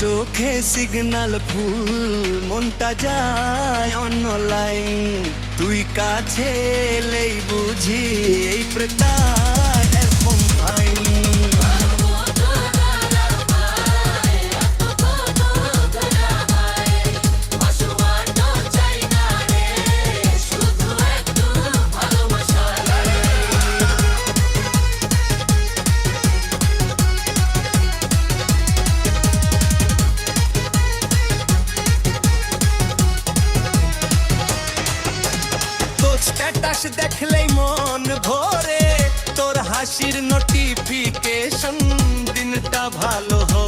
চোখে সিগনাল ফুল মনটা যায় অন্য লাইন তুই কাছে এলেই বুঝি এই প্রতাপ স্ট্যাটাস দেখলেই মন ভরে। তোর হাসির নোটিফিকেশন দিনটা ভালো হয়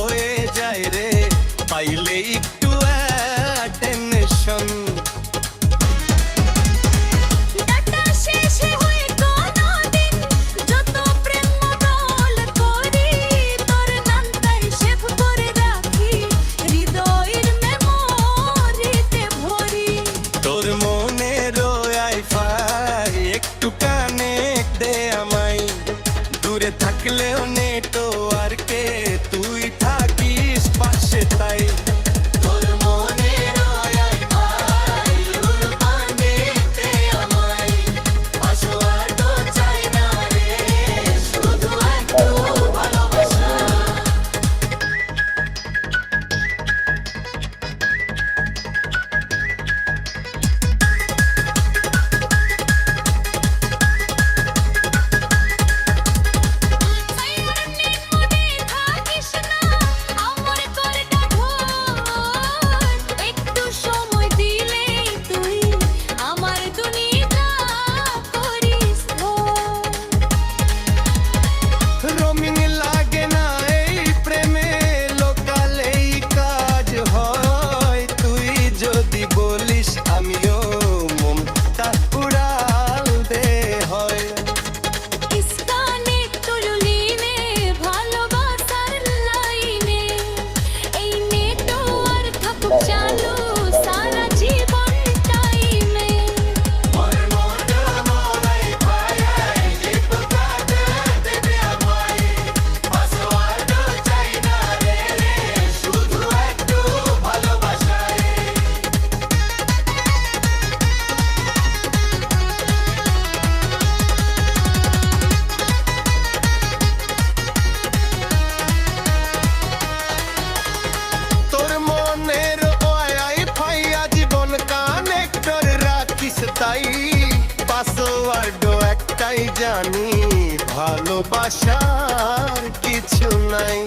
তাই পাসওয়ার্ড একটাই জানি ভালোবাসার কিছু নাই।